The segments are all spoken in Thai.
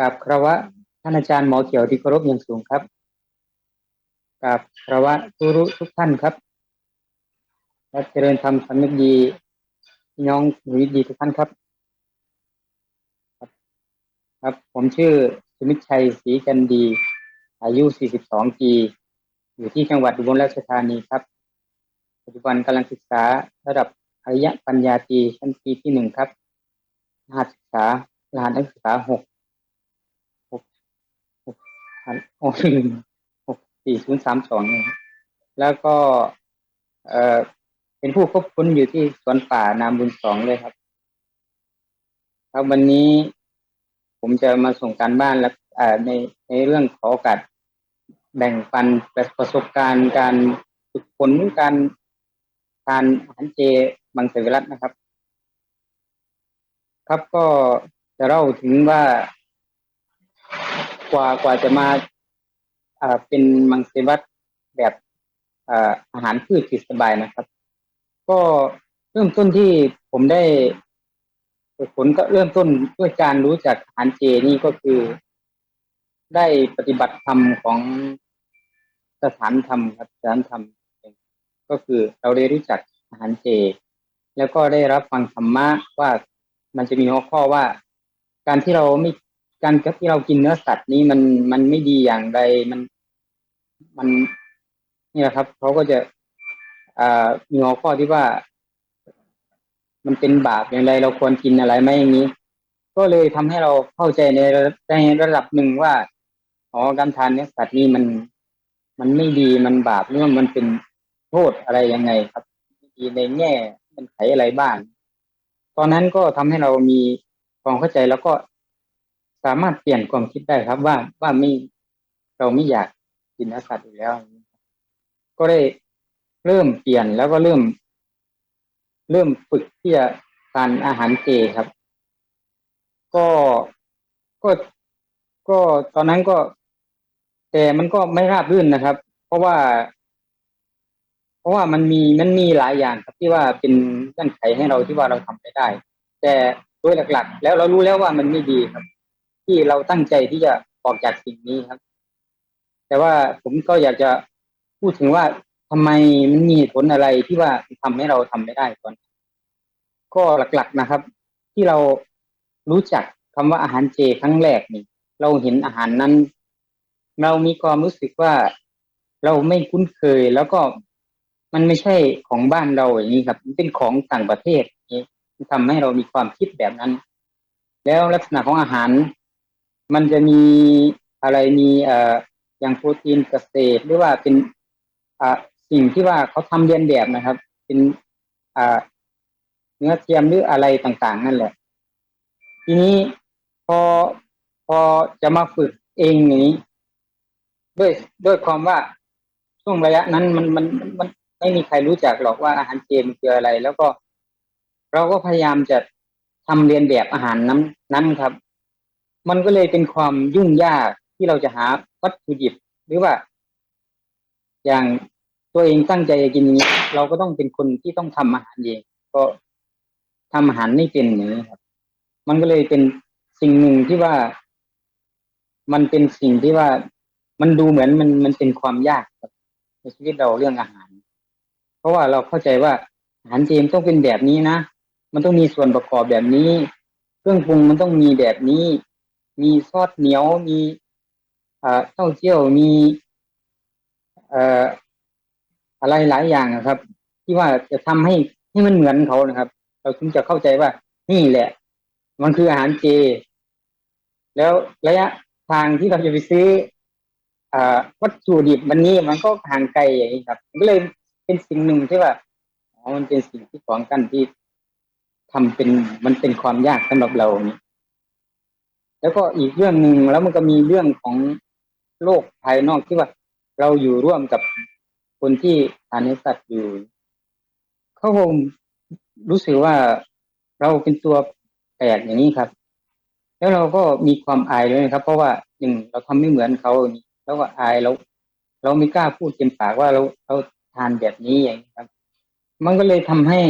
กับครวะท่านอาจารย์หมอเขียวที่เคารพอย่างสูงครับกับครวะทุรุทุกท่านครับและเจริญธรรมสำนึกดีพี่น้องหนุ่ยดีทุกท่านครับ ครับ ผมชื่อสมิตชัยศรีกันดี อายุ 42 ปี อยู่ที่จังหวัดอุบลราชธานีครับ ปัจจุบันกำลังศึกษาระดับอริยปัญญาตรีชั้นปีที่หนึ่งครับรหัสศึกษารหัสนักศึกษาหกหก กหกหกสี่ศูนย์สามสองแล้วก็ เอ่อเป็นผู้ควบคุมอยู่ที่สวนป่านามบุญสองเลยครับ ครับวันนี้ผมจะมาส่งการบ้านและในในเรื่องขอโอกาสแบ่งปันประสบการณ์การฝึกฝนการทานอาหารเจบางสวิรัตนะครับ ครับก็จะเล่าถึงว่า กว่ากว่าจะมาเป็นมังสวิรัตแบบอาหารพืชผิดสบายนะครับ ก็เริ่มต้นที่ผมได้ผลก็เริ่มต้นด้วยการรู้จักอาหารเจนี่ก็คือ ได้ปฏิบัติธรรมของสถานธรรมครับสถานธรรมก็คือเราได้รู้จักอาหารเจ แล้วก็ได้รับฟังธรรมะว่ามันจะมีหัวข้อว่า การที่เราไม่ การที่เรากินเนื้อสัตว์นี้มันมันไม่ดีอย่างใดมันมันนี่แหละครับเขาก็จะอ่ามีหัวข้อที่ว่า มันเป็นบาปอย่างไร เราควรกินอะไรไหมอย่างนี้ ก็เลยทำให้เราเข้าใจในในระดับหนึ่งว่าอ๋อการทานเนื้อสัตว์นี้มัน มันไม่ดีมันบาปหรือว่ามันเป็นโทษอะไรยังไงครับดีในแง่มันไขอะไรบ้าง ตอนนั้นก็ทำให้เรามีความเข้าใจแล้วก็ สามารถเปลี่ยนความคิดได้ครับ ว่าว่าไม่เราไม่อยากกินเนื้อสัตว์อีกแล้ว ก็ได้เริ่มเปลี่ยนแล้วก็เริ่ม เริ่มฝึกที่จะทานอาหารเจครับ ก็ก็ก็ตอนนั้นก็ แต่มันก็ไม่ราบรื่นนะครับ เพราะว่า เพราะว่ามันมีมันมีหลายอย่างครับที่ว่าเป็นเงื่อนไขให้เราที่ว่าเราทำไปได้ แต่โดยหลัก ๆ แล้วเรารู้แล้วว่ามันไม่ดีครับ ที่เราตั้งใจที่จะออกจากสิ่งนี้ครับ แต่ว่าผมก็อยากจะพูดถึงว่าทำไมมันมีผลอะไรที่ว่าทำให้เราทำไม่ได้ก่อนก็หลักๆนะครับ ที่เรารู้จักคำว่าอาหารเจครั้งแรกนี่ เราเห็นอาหารนั้น เรามีความรู้สึกว่าเราไม่คุ้นเคยแล้วก็มันไม่ใช่ของบ้านเราอย่างนี้ครับ มันเป็นของต่างประเทศนี้ทำให้เรามีความคิดแบบนั้น แล้วลักษณะของอาหาร มันจะมีอะไรมีเอ่ออย่างโปรตีนเกษตรหรือว่าเป็นอ่าสิ่งที่ว่าเขาทำเรียนแบบนะครับ เป็นอ่าเนื้อเทียมหรืออะไรต่างๆ นั่นแหละ ทีนี้พอพอจะมาฝึกเองอย่างนี้ ด้วยด้วยความว่าช่วงระยะนั้นมันมันมันไม่มีใครรู้จักหรอกว่าอาหารเจมันคืออะไร แล้วก็ เราก็พยายามจะทำเรียนแบบอาหารนั้นนั้นครับ มันก็เลยเป็นความยุ่งยากที่เราจะหาวัตถุดิบ หรือว่า อย่างตัวเองตั้งใจจะกินอย่างนี้เราก็ต้องเป็นคนที่ต้องทำอาหารเองก็ทำอาหารไม่เป็นอย่างนี้ครับ มันก็เลยเป็นสิ่งหนึ่งที่ว่ามันเป็นสิ่งที่ว่ามันดูเหมือนมันมันเป็นความยากครับในชีวิตเราเรื่องอาหาร เพราะว่าเราเข้าใจว่าอาหารเจมต้องเป็นแบบนี้นะมันต้องมีส่วนประกอบแบบนี้ เครื่องปรุงมันต้องมีแบบนี้ มีซอสเหนียวมีอ่าเต้าเจี้ยวมีเอ่ออะไรหลายอย่างนะครับ ที่ว่าจะทำให้ให้มันเหมือนเขานะครับ เราถึงจะเข้าใจว่านี่แหละ มันคืออาหารเจ แล้วระยะทางที่เราจะไปซื้อวัตถุดิบวันนี้มันก็ห่างไกลอย่างนี้ครับก็เลยเป็นสิ่งหนึ่งที่ว่ามันเป็นสิ่งที่ของกันที่ทำเป็นมันเป็นความยากสำหรับเรานี่ แล้วก็อีกเรื่องหนึ่งแล้วมันก็มีเรื่องของโลกภายนอกที่ว่า เราอยู่ร่วมกับคนที่ทานเนื้อสัตว์อยู่เขาคงรู้สึกว่าเราเป็นตัวแปลกอย่างนี้ครับ แล้วเราก็มีความอายด้วยนะครับ เพราะว่าหนึ่งเราทำไม่เหมือนเขาแล้วก็อายเราเราไม่กล้าพูดเต็มปากว่าเราเราทานแบบนี้อย่างนี้ครับ มันก็เลยทำให้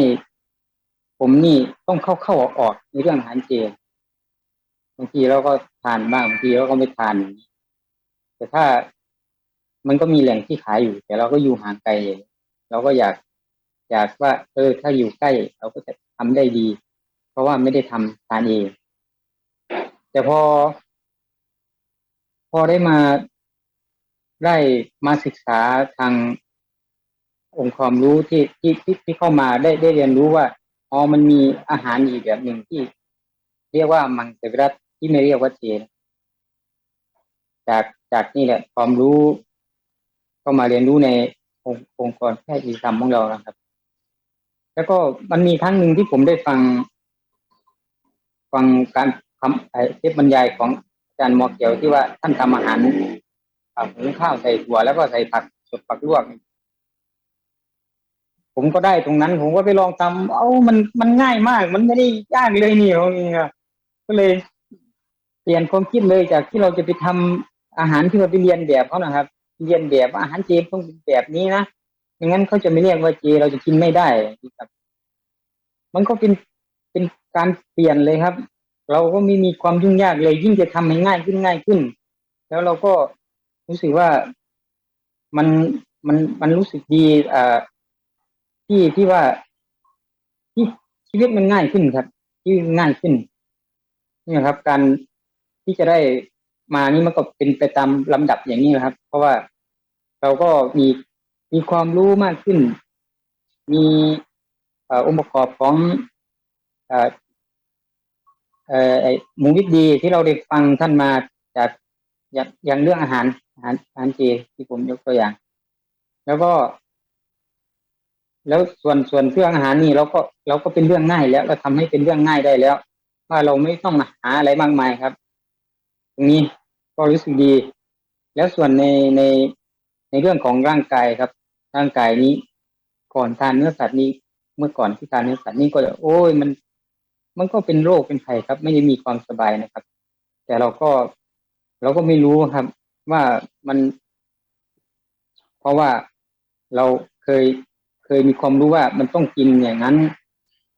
ผมนี่ต้องเข้าเข้าออกออกในเรื่องอาหารเจ บางทีเราก็ทานบ้างบางทีเราก็ไม่ทาน แต่ถ้ามันก็มีแหล่งที่ขายอยู่ แต่เราก็อยู่ห่างไกลเราก็อยากอยากว่า เออ ถ้าอยู่ใกล้ เราก็จะทำได้ดี เพราะว่าไม่ได้ทำทานเองแต่พอ พอได้มาได้มาศึกษาทางองค์ความรู้ที่ที่ที่ที่เข้ามาได้ได้เรียนรู้ว่าอ๋อมันมีอาหารอีกแบบหนึ่งที่ เรียกว่ามังสวิรัต ที่ไม่เรียกว่าเจนจากจากนี่แหละความรู้ก็มาเรียนรู้ในองค์องค์กรแพทย์อิสรรมของเรานะครับ แล้วก็มันมีครั้งหนึ่งที่ผมได้ฟัง ฟังการทำเทปบรรยายของอาจารย์หมอเกียวที่ว่าท่านทำอาหารหุงข้าวใส่ถั่วแล้วก็ใส่ผักสดผักลวก ผมก็ได้ตรงนั้น ผมก็ไปลองทำเอ้ามันมันง่ายมาก มันไม่ได้ยากเลยนี่เขาเองก็เลย เปลี่ยนความคิดเลยจากที่เราจะไปทำอาหารที่เราไปเรียนแบบเขานะครับ เรียนแบบอาหารเจต้องเป็นแบบนี้นะไม่งั้นเขาจะไม่เรียกว่าเจเราจะกินไม่ได้ครับ มันก็เป็นเป็นการเปลี่ยนเลยครับ เราก็ไม่มีความยุ่งยากเลย ยิ่งจะทำให้ง่ายขึ้นง่ายขึ้น แล้วเราก็รู้สึกว่ามันมันมันรู้สึกดีอ่าที่ที่ว่าที่ชีวิตมันง่ายขึ้นครับชีวิตง่ายขึ้นนี่ครับ การ ที่จะได้มานี่มันก็เป็นไปตามลำดับอย่างนี้นะครับ เพราะว่าเราก็มีมีความรู้มากขึ้น มีองค์ประกอบของออเอ่อหมูวิทดีที่เราได้ฟังท่านมาจากอย่างอย่างเรื่องอาหารอาหารอาหารเจที่ผมยกตัวอย่าง แล้วก็ แล้วส่วนส่วนเครื่องอาหารนี่เราก็เราก็เป็นเรื่องง่ายแล้ว เราทำให้เป็นเรื่องง่ายได้แล้ว ว่าเราไม่ต้องหาอะไรมากมายครับ ตรงนี้ก็รู้สึกดี แล้วส่วนในในในเรื่องของร่างกายครับ ร่างกายนี้ ก่อนทานเนื้อสัตว์นี้เมื่อก่อนที่ทานเนื้อสัตว์นี้ก็โอ้ยมัน มันก็เป็นโรคเป็นภัยครับ ไม่ได้มีความสบายนะครับ แต่เราก็เราก็ไม่รู้ครับ ว่ามัน เพราะว่าเราเคยเคยมีความรู้ว่ามันต้องกินอย่างนั้น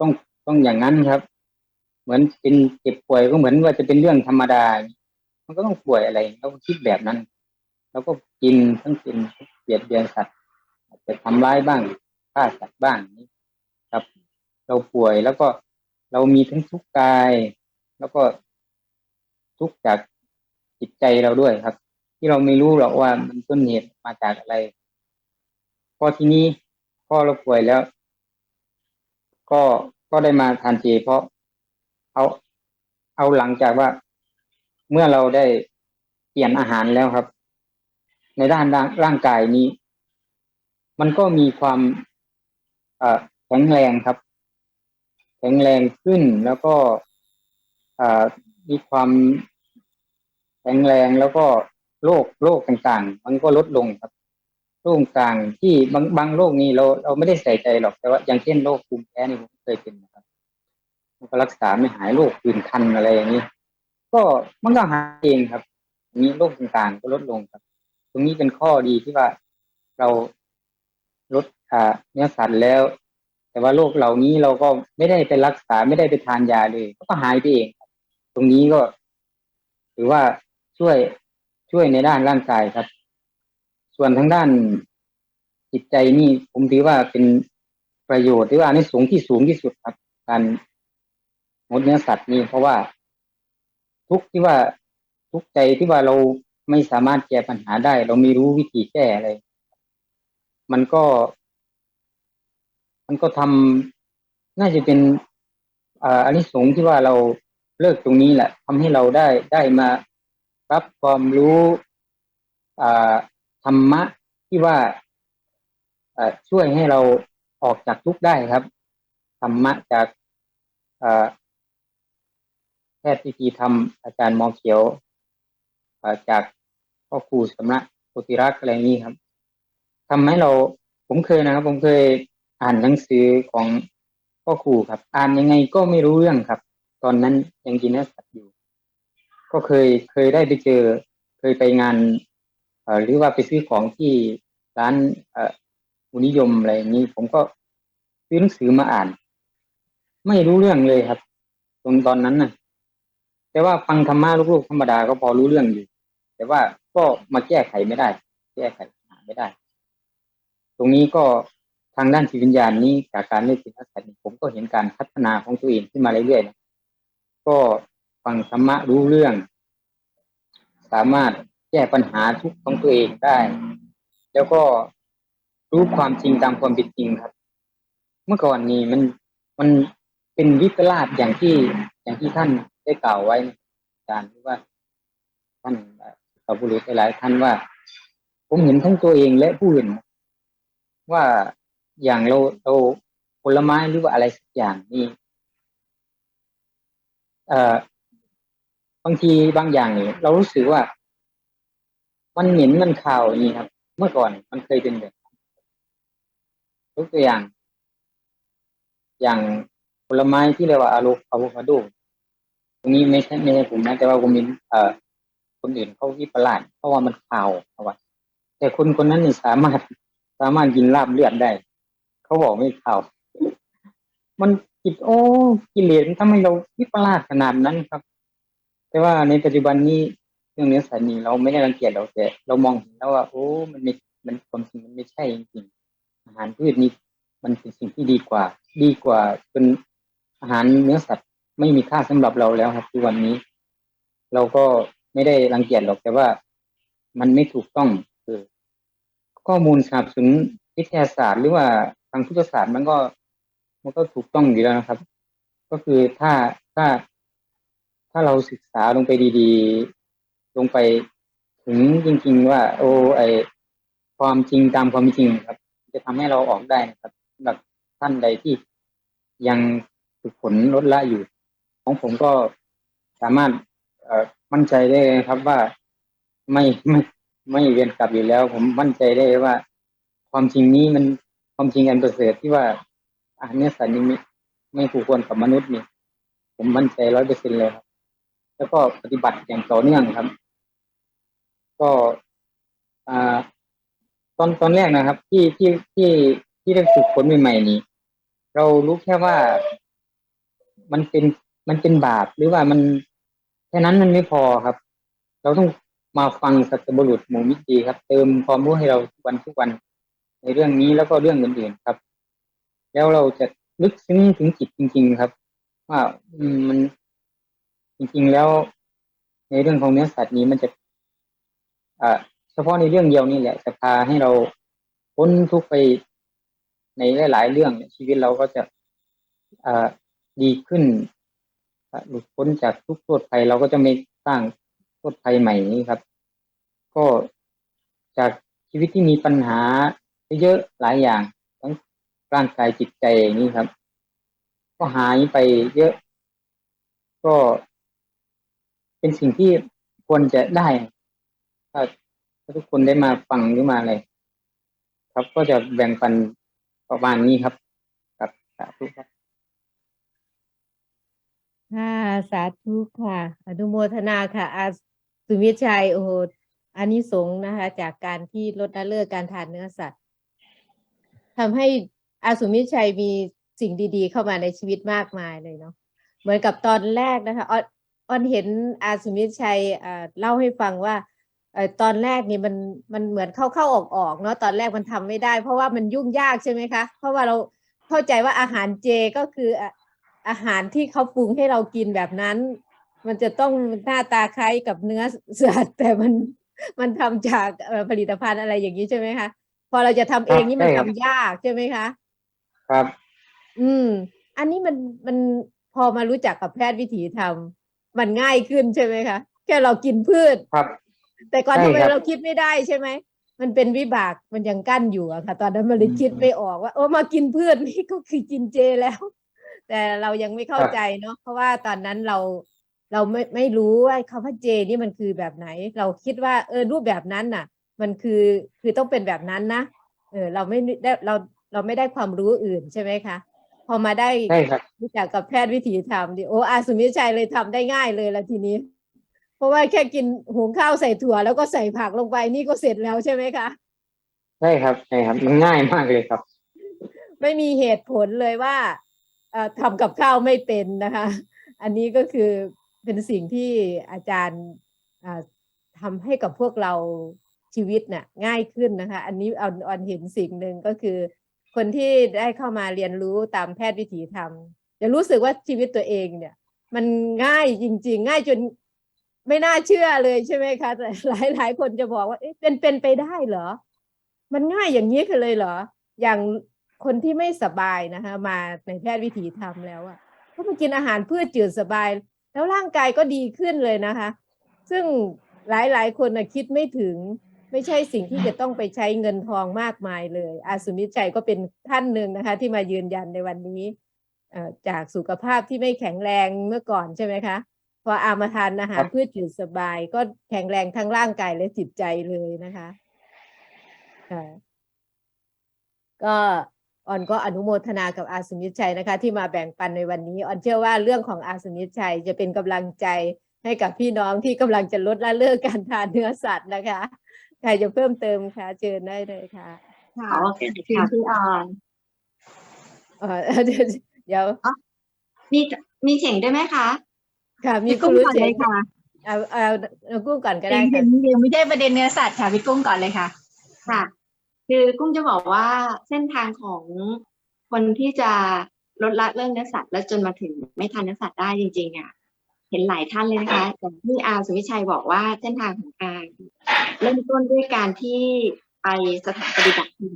ต้องต้องอย่างนั้นครับ เหมือนเป็นเจ็บป่วยก็เหมือนว่าจะเป็นเรื่องธรรมดา มันก็ต้องป่วยอะไรเราก็คิดแบบนั้นเราก็กินทั้งกินเบียดเบียนสัตว์จะทำร้ายบ้างฆ่าสัตว์บ้างนี่ครับ เราป่วยแล้วก็เรามีทั้งทุกข์กาย แล้วก็ทุกข์จากจิตใจเราด้วยครับ ที่เราไม่รู้หรอกว่ามันต้นเหตุมาจากอะไรพอทีนี้พ่อเราป่วยแล้ว ก็ก็ได้มาทานเจเพราะเอาเอาหลังจากว่า เมื่อเราได้เปลี่ยนอาหารแล้วครับ ในด้านร่างกายนี้ มันก็มีความแข็งแรงครับ แข็งแรงขึ้นแล้วก็มีความแข็งแรงแล้วก็โรคโรคต่างๆ มันก็ลดลงครับโรคต่างที่บางบางโรคนี้เราเราไม่ได้ใส่ใจหรอกแต่ว่าอย่างเช่นโรคภูมิแพ้นี่ผมเคยเป็นนะครับมันก็รักษาไม่หายโรคผื่นคันอะไรอย่างนี้ ก็มันก็หายเองครับนี้โรคต่างๆก็ลดลงครับ ตรงนี้เป็นข้อดีที่ว่าเราลดอ่าเนื้อสัตว์แล้ว แต่ว่าโรคเหล่านี้เราก็ไม่ได้ไปรักษาไม่ได้ไปทานยาเลย ก็หายไปเอง ตรงนี้ก็ถือว่าช่วยช่วยในด้านร่างกายครับ ส่วนทางด้านจิตใจนี่ผมถือว่าเป็นประโยชน์ที่ว่าในสูงที่สูงที่สุดครับ การงดเนื้อสัตว์นี่เพราะว่า ทุกที่ว่าทุกใจที่ว่าเราไม่สามารถแก้ปัญหาได้ เราไม่รู้วิธีแก้อะไร มันก็ มันก็ทำน่าจะเป็นอ่าอันนี้สงที่ว่าเราเลิกตรงนี้แหละทำให้เราได้ได้มารับความรู้อ่าธรรมะที่ว่าอช่วยให้เราออกจากทุกข์ได้ครับธรรมะจากอ ทย์พิธีธรรมอาจารย์มองเขียวจากพ่อครูสำนักโพธิรักษ์อะไรนี้ครับทำให้เราผมเคยนะครับ ผมเคยอ่านหนังสือของพ่อครูครับ อ่านยังไงก็ไม่รู้เรื่องครับ ตอนนั้นยังกินเนื้อสัตว์อยู่ ก็เคยเคยได้ไปเจอ เคยไปงานหรือว่าไปซื้อของที่ร้านอุนิยมอะไรนี้ ผมก็ซื้อหนังสือมาอ่าน ไม่รู้เรื่องเลยครับ ตรงตอนนั้นนะ่ะ แต่ว่าฟังธรรมะลูกๆธรรมดาก็พอรู้เรื่องอยู่ แต่ว่าก็มาแก้ไขไม่ได้ แก้ไขหาไม่ได้ ตรงนี้ก็ทางด้านจิตวิญญาณนี้จากการเล่นศิลปะนี่ผมก็เห็นการพัฒนาของตัวเองขึ้นมาเรื่อยๆนะก็ฟังธรรมะรู้เรื่อง สามารถแก้ปัญหาทุกข์ของตัวเองได้ แล้วก็รู้ความจริงตามความเป็นจริงครับ เมื่อก่อนนี้มันมันเป็นวิปลาสอย่างที่อย่างที่ท่าน ได้กล่าวไว้อาจารย์ที่ว่า ท่านสัพบุรุษหลายๆท่านว่า ผมเห็นทั้งตัวเองและผู้อื่น ว่าอย่างเราเราผลไม้หรือว่าอะไรสักอย่างนี่เอ่อบางทีบางอย่างนี่เรารู้สึกว่า มันเหม็นมันคาวอย่างนี้ครับ เมื่อก่อนมันเคยเป็นแบบนั้นยกตัวอย่าง อย่างผลไม้ที่เรียกว่าอะโลอะโวคาโดต รงนี้ไม่ใช่ไม่ใช่ผมนะแต่ว่าผมเห็นเอ่อคนอื่นเขาวิประหลาสเพราะว่ามันคาวเอาไว้แต่คนคนนั้นนี่สามารถสามารถกินลาบเลือดได้ เขาบอกไม่คาวมันกิดโอ้กิเลสมันทำให้เราวิปลาสขนาดนั้นครับ แต่ว่าในปัจจุบันนี้เรื่องเนื้อสัตว์นี้เราไม่ได้รังเกียจเราแต่เรามองเห็นแล้วว่า โอ้มันไม่มันความจริงมันไม่ใช่จริงอาหารพืชนี่มันเป็นสิ่งที่ดีกว่า ดีกว่าจนอาหารเนื้อสัตว์ ไม่มีค่าสำหรับเราแล้วครับทุกวันนี้ เราก็ไม่ได้รังเกียจหรอกแต่ว่ามันไม่ถูกต้องคือข้อมูลสนับสนุนวิทยาศาสตร์ หรือว่าทางพุทธศาสตร์มันก็มันก็ถูกต้องอยู่แล้วนะครับ ก็คือถ้าถ้าถ้าเราศึกษาลงไปดีๆ ลงไปถึงจริง ๆ ว่า โอ้ไอความจริงตามความจริงครับ จะทำให้เราออกได้นะครับหรับท่านใดที่ยังฝึกฝนลดละอยู่ ของผมก็สามารถมั่นใจได้ครับว่าไม่ไม่ไม่เวียนกลับอยู่แล้ว ผมมั่นใจได้ว่า ความจริงนี้มันความจริงอันประเสริฐที่ว่าอาหารเนื้สัตว์นี้ไม่ไม่คู่ควรกับมนุษย์นี่ผมมั่นใจร้อยเปอร์เซ็นเลยครับ แล้วก็ปฏิบัติอย่างต่อเนื่องครับ ก็อ่าตอนตอนแรกนะครับ ที่ที่ที่ที่ได้ฝึกฝนใหม่ๆนี้ เรารู้แค่ว่ามันเป็น มันเป็นบาปหรือว่ามันแค่นั้นมันไม่พอครับ เราต้องมาฟังสัตบุรุษหมู่มิตรีครับ เติมความรู้ให้เราทุกวันทุกวัน ในเรื่องนี้แล้วก็เรื่องอื่นๆครับ แล้วเราจะลึกซึ้งถึงจิตจริง ๆครับ ว่ามันจริงๆแล้ว ในเรื่องของเนื้อสัตว์นี้มันจะอ่าเฉพาะในเรื่องเดียวนี่แหละจะพาให้เราพ้นทุกข์ไปในหลาย ๆ เรื่องชีวิตเราก็จะอ่าดีขึ้น หลุดพ้นจากทุกโทษภัยเราก็จะไม่สร้างโทษภัยใหม่นี้ครับ ก็จากชีวิตที่มีปัญหาเยอะหลายอย่างทั้งร่างกายจิตใจอย่างนี้ครับ ก็หายไปเยอะ ก็เป็นสิ่งที่ควรจะได้ถ้าถ้าทุกคนได้มาฟังหรือมาอะไรครับ ก็จะแบ่งปันประมาณนี้ครับ ครับสาธุครับ ค่ะสาธุค่ะ อนุโมทนาค่ะอาสุมิชัยโอ้โหอานิสงส์นะคะ จากการที่ลดละเลิกการทานเนื้อสัตว์ทำให้อาสุมิชัยมีสิ่งดีๆ เข้ามาในชีวิตมากมายเลยเนาะเหมือนกับตอนแรกนะคะออนออนเห็นอาสุมิชัยอ่าเล่าให้ฟังว่าเอ่อตอนแรกนี่มันมันเหมือนเข้าเข้าออกออกๆเนาะตอนแรกมันทำไม่ได้ เพราะว่ามันยุ่งยากใช่ไหมคะ เพราะว่าเราเข้าใจว่าอาหารเจก็คืออะ อาหารที่เขาปรุงให้เรากินแบบนั้น มันจะต้องหน้าตาคล้ายกับเนื้อสัตว์แต่มันมันทำจากเอ่อผลิตภัณฑ์อะไรอย่างนี้ใช่ไหมคะพอเราจะทำเองนี่มันใช่คทำรับยากใช่ไหมคะ ครับ อืม อันนี้มันมันพอมารู้จักกับแพทย์วิถีธรรมมันง่ายขึ้นใช่ไหมคะแค่เรากินพืชครับ แต่ก่อนใช่ทำไมครับเราคิดไม่ได้ใช่ไหมมันเป็นวิบากมันยังกั้นอยู่อะค่ะ ตอนนั้นมันเลยคิดไม่ออกว่าโอ้มากินพืชนี่ก็คือกินเจแล้ว แต่เรายังไม่เข้าใจเนาะเพราะว่าตอนนั้นเราเราไม่ไม่รู้ว่าคำว่าเจนี่มันคือแบบไหน เราคิดว่าเออรูปแบบนั้นน่ะ มันคือคือต้องเป็นแบบนั้นนะเออเราไม่ได้เราเราไม่ได้ความรู้อื่นใช่ไหมคะ พอมาได้ใช่ครับรู้จักกับแพทย์วิถีธรรมดิโออาสุมิตรชัยเลยทำได้ง่ายเลยละทีนี้ เพราะว่าแค่กินหุงข้าวใส่ถั่ว แล้วก็ใส่ผักลงไปนี่ก็เสร็จแล้วใช่ไหมคะใช่ครับใช่ครับมันง่ายมากเลยครับ ไม่มีเหตุผลเลยว่าเอ่อ ทำกับข้าวไม่เป็นนะคะ อันนี้ก็คือเป็นสิ่งที่อาจารย์อ่าทำให้กับพวกเราชีวิตน่ะง่ายขึ้นนะคะ อันนี้ออนออนเห็นสิ่งหนึ่งก็คือ คนที่ได้เข้ามาเรียนรู้ตามแพทย์วิถีธรรมจะรู้สึกว่าชีวิตตัวเองเนี่ย มันง่ายจริง ๆ ง่ายจนไม่น่าเชื่อเลยใช่ไหมคะแต่หลายหลายคนจะบอกว่าเอ๊ะเป็นเป็นไปได้เหรอ มันง่ายอย่างนี้คือเลยเหรอ อย่าง คนที่ไม่สบายนะคะ มาในแพทย์วิถีธรรมแล้วอะก็มากินอาหารพืชจืดสบาย แล้วร่างกายก็ดีขึ้นเลยนะคะ ซึ่งหลายหลายๆ คนนะคิดไม่ถึงไม่ใช่สิ่งที่จะต้องไปใช้เงินทองมากมายเลย อาสุมิตรชัยก็เป็นท่านหนึ่งนะคะ ที่มายืนยันในวันนี้เอ่อจากสุขภาพที่ไม่แข็งแรงเมื่อก่อนใช่ไหมคะพออามาทานอาหารพืชจืดสบาย ก็แข็งแรงทั้งร่างกายและจิตใจเลยนะคะค่ะก็ ออนก็อนุโมทนากับอาสมิตรชัยนะคะ ที่มาแบ่งปันในวันนี้ออนเชื่อว่าเรื่องของอาสมิตรชัยจะเป็นกำลังใจให้กับพี่น้องที่กำลังจะลดละเลิกการทานเนื้อสัตว์นะคะใครจะเพิ่มเติมคะเชิญได้เลยค่ะค่ะโอเคค่ะพี่ออนเอ่อเดี๋ยวเดี๋ยวมีมีเสียงได้วยไหมคะ ค่ะ มีพี่คุกุ้ณงรู้ก่อนเสีเลยยงค่ะเอาเอาเอากู้ก่อนก็เสีได้ยงค่ะเดียวไม่ใช่ประเด็นเนื้อสัตว์ค่ะพี่กุ้งก่อนเลยค่ะ ค่ะ คือกุ้งจะบอกว่าเส้นทางของคนที่จะลดละเรื่องเนื้อสัตว์ แล้วจนมาถึงไม่ทานเนื้อสัตว์ได้จริงๆอะเห็นหลายท่านเลยนะคะอย่างที่อาสุวิชัยบอกว่าเส้นทางของอาเริ่มต้นด้วยการที่ไปสถานปฏิบัติธรรม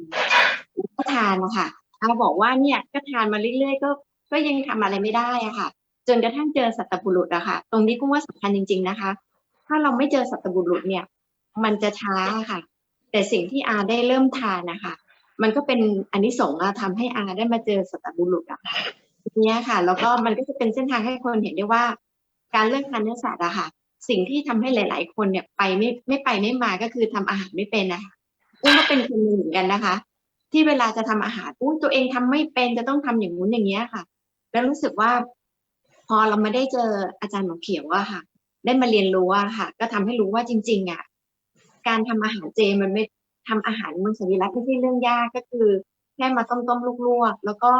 ก็ทานนะคะอาบอกว่าเนี่ยก็ทานมาเรื่อยๆ ก็ก็ยังทำอะไรไม่ได้อะค่ะ จนกระทั่งเจอสัตบุรุษอะค่ะ ตรงนี้กุ้งว่าสำคัญจริง ๆนะคะ ถ้าเราไม่เจอสัตบุรุษเนี่ย มันจะช้าค่ะ แต่สิ่งที่อาได้เริ่มทานนะคะมันก็เป็นอันนี้สงส์อะทำให้อาได้มาเจอสัตบุรุษอะค่ะทีเนี้ยค่ะ แล้วก็มันก็จะเป็นเส้นทางให้คนเห็นได้ว่า การเลิกทานเนื้อสัตว์อะค่ะ สิ่งที่ทำให้หลาย ๆ คนเนี่ยไปไม่ไม่ไปไม่มาก็คือทำอาหารไม่เป็นนะคะอุ้มก็เป็นคนหนึ่งเหมือนกันนะคะ ที่เวลาจะทำอาหารอุ้ยตัวเองทำไม่เป็นจะต้องทำอย่างนู้นอย่างเงี้ยค่ะ แล้วรู้สึกว่า พอเราม่ได้เจออาจารย์หมอเขียวอะค่ะ ได้มาเรียนรู้อะค่ะ ก็ทำให้รู้ว่าจริง ๆอะ การทำอาหารเจมันไม่ทำอาหารมังสวิรัตไม่ใช่เรื่องยากก็คือ แค่มาต้มต้มๆลวกๆแล้วก็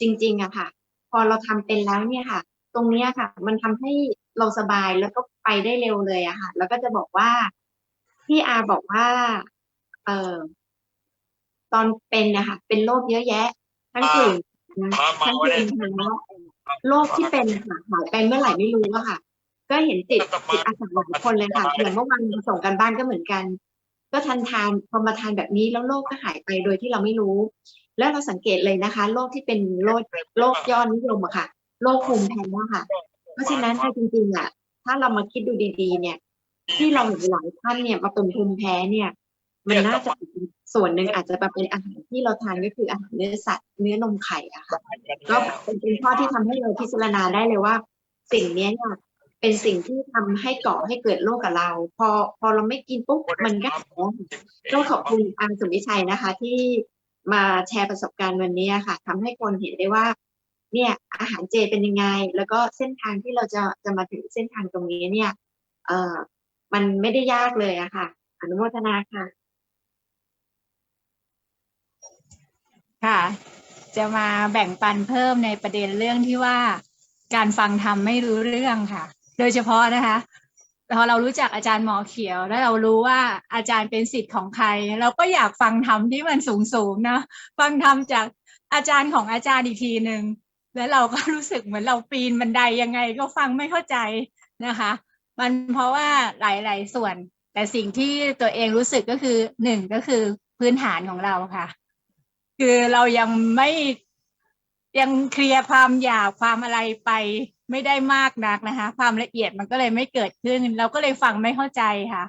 จริงๆอะค่ะ พอเราทำเป็นแล้วเนี่ยค่ะ ตรงเนี้ยค่ะ มันทำให้เราสบายแล้วก็ไปได้เร็วเลยอะค่ะ แล้วก็จะบอกว่าที่อาบอกว่า เอ่อตอนเป็นนะคะเป็นโรคเยอะแยะ ทั้งกลิ่นทั้งกลิ่นทั้งโรคที่เป็นค่ะหายไปเมื่อไหร่ไม่รู้อะค่ะ ก็เห็นติดติดอาสาหลายคนเลยค่ะอย่างเมื่อวานส่งกันบ้านก็เหมือนกัน ก็ทันทานพอมาทานแบบนี้แล้วโรคก็หายไปโดยที่เราไม่รู้ แล้วเราสังเกตเลยนะคะโรคที่เป็นโรคโรคยอดนิยมอะค่ะโรคภูมิแพ้อะค่ะ เพราะฉะนั้นถ้าจริงๆอะถ้าเรามาคิดดูดีๆ เนี่ย ที่เราเห็นหลายท่านเนี่ยมาเป็นภูมิแพ้เนี่ย มันน่าจะเป็นส่วนหนึ่งอาจจะมาเป็นอาหารที่เราทานก็คืออาหารเนื้อสัตว์เนื้อนมไข่อะค่ะก็เป็นข้อที่ทำให้เราพิจารณาได้เลยว่า สิ่งเนี้ยเนี่ย เป็นสิ่งที่ทำให้ก่อให้เกิดโรคกับเรา พอพอเราไม่กินปุ๊บมันก็หายต้องขอบคุณอังสุวิชัยนะคะ ที่มาแชร์ประสบการณ์วันนี้ค่ะทำให้คนเห็นได้ว่า เนี่ยอาหารเจเป็นยังไง แล้วก็เส้นทางที่เราจะจะมาถึงเส้นทางตรงนี้เนี่ย เอ่อมันไม่ได้ยากเลยอะค่ะ อนุโมทนาค่ะ ค่ะ จะมาแบ่งปันเพิ่มในประเด็นเรื่องที่ว่าการฟังธรรมไม่รู้เรื่องค่ะ โดยเฉพาะนะคะพอเรารู้จักอาจารย์หมอเขียว แล้วเรารู้ว่าอาจารย์เป็นสิทธิ์ของใคร เราก็อยากฟังธรรมที่มันสูงสูงนะฟังธรรมจากอาจารย์ของอาจารย์อีกทีหนึ่งแล้วเราก็รู้สึกเหมือนเราปีนบันไดยังไงก็ฟังไม่เข้าใจนะคะ มันเพราะว่าหลาย ๆ ส่วน แต่สิ่งที่ตัวเองรู้สึกก็คือหนึ่งก็คือพื้นฐานของเราค่ะ คือเรายังไม่ยังเคลียร์ความอยากความอะไรไป ไม่ได้มากนักนะคะ ความละเอียดมันก็เลยไม่เกิดขึ้น เราก็เลยฟังไม่เข้าใจค่ะ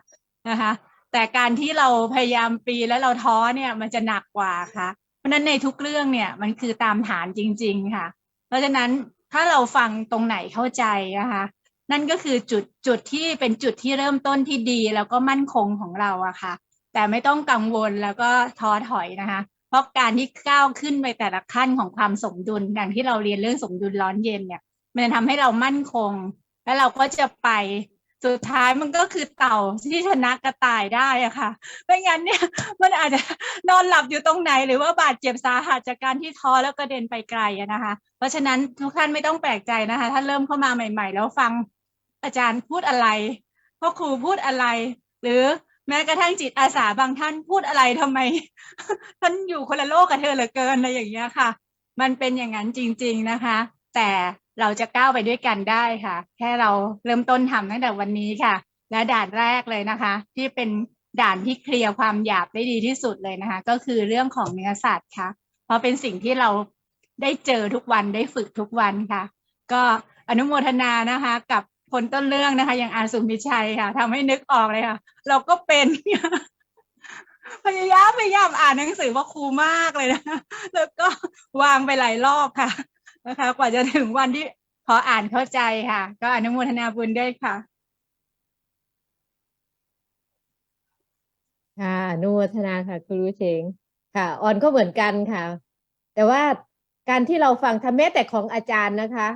นะคะ แต่การที่เราพยายามปีแล้วเราท้อเนี่ยมันจะหนักกว่าค่ะ เพราะฉะนั้นในทุกเรื่องเนี่ยมันคือตามฐานจริง ๆค่ะ เพราะฉะนั้นถ้าเราฟังตรงไหนเข้าใจนะคะนั่นก็คือจุดจุดที่เป็นจุดที่เริ่มต้นที่ดีแล้วก็มั่นคงของเราอะค่ะ แต่ไม่ต้องกังวลแล้วก็ท้อถอยนะคะ เพราะการที่ก้าวขึ้นไปแต่ละขั้นของความสมดุลอย่างที่เราเรียนเรื่องสมดุลร้อนเย็นเนี่ย มันจะทำให้เรามั่นคง แล้วเราก็จะไปสุดท้ายมันก็คือเต่าที่ชนะกระต่ายได้อะค่ะ ไม่งั้นเนี่ยมันอาจจะนอนหลับอยู่ตรงไหน หรือว่าบาดเจ็บสาหัสจากการที่ท้อแล้วกระเด็นไปไกลอะนะคะ เพราะฉะนั้นทุกท่านไม่ต้องแปลกใจนะคะ ถ้าเริ่มเข้ามาใหม่ ๆ แล้วฟังอาจารย์พูดอะไรพ่อครูพูดอะไร หรือแม้กระทั่งจิตอาสาบางท่านพูดอะไรทำไม ท่านอยู่คนละโลกกับเธอเหลือเกินอะไรอย่างเงี้ยค่ะ มันเป็นอย่างนั้นจริง ๆนะคะ แต่ เราจะก้าวไปด้วยกันได้ค่ะ แค่เราเริ่มต้นทำตั้งแต่วันนี้ค่ะ และด่านแรกเลยนะคะ ที่เป็นด่านที่เคลียร์ความหยาบได้ดีที่สุดเลยนะคะ ก็คือเรื่องของเนื้อสัตว์ค่ะ เพราะเป็นสิ่งที่เราได้เจอทุกวันได้ฝึกทุกวันค่ะ ก็อนุโมทนานะคะ กับคนต้นเรื่องนะคะ อย่างอาสุมิชัยค่ะทำให้นึกออกเลยค่ะ เราก็เป็นพยายามพยายามอ่านหนังสือว่าครูมากเลยนะ แล้วก็วางไปหลายรอบค่ะ นะคะ กว่าจะถึงวันที่พออ่านเข้าใจค่ะ ก็อนุโมทนาบุญด้วยค่ะค่ะอนุโมทนาค่ะครูรู้เชงค่ะออนก็เหมือนกันค่ะ แต่ว่าการที่เราฟังธรรมแม้แต่ของอาจารย์นะคะ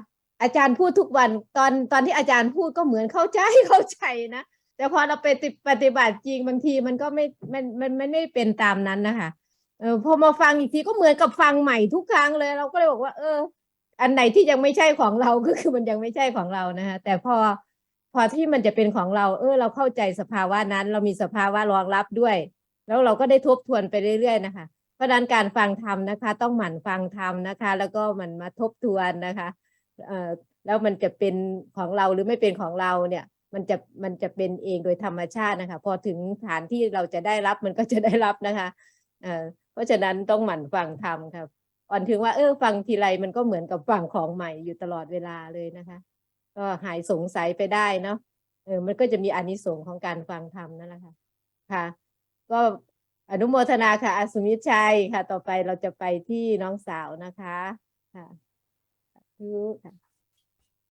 อาจารย์พูดทุกวันตอนตอนที่อาจารย์พูดก็เหมือนเข้าใจเข้าใจนะแต่พอเราไปปฏิบัติจริงบางทีมันก็ไม่มันมันมันไม่เป็นตามนั้นนะคะเออพอมาฟังอีกทีก็เหมือนกับฟังใหม่ทุกครั้งเลย เราก็เลยบอกว่า เออ อันไหนที่ยังไม่ใช่ของเราก็คือมันยังไม่ใช่ของเรานะคะแต่พอพอที่มันจะเป็นของเรา เออ เราเข้าใจสภาวะนั้น เรามีสภาวะรองรับด้วย แล้วเราก็ได้ทบทวนไปเรื่อยๆนะคะ เพราะฉะนั้นการฟังธรรมนะคะ ต้องหมั่นฟังธรรมนะคะ แล้วก็มันมาทบทวนนะคะเอ่อแล้วมันจะเป็นของเราหรือไม่เป็นของเราเนี่ย มันจะมันจะเป็นเองโดยธรรมชาตินะคะ พอถึงฐานที่เราจะได้รับมันก็จะได้รับนะคะเอ่อเพราะฉะนั้นต้องหมั่นฟังธรรมครับ อ่อนถึงว่าเออฟังทีไรมันก็เหมือนกับฟังของใหม่อยู่ตลอดเวลาเลยนะคะ ก็หายสงสัยไปได้เนาะเออมันก็จะมีอานิสงส์ของการฟังธรรมนั่นแหละค่ะค่ะ ก็อนุโมทนาค่ะอาสุมิชัยค่ะ ต่อไปเราจะไปที่น้องสาวนะคะค่ะทุกค่ะ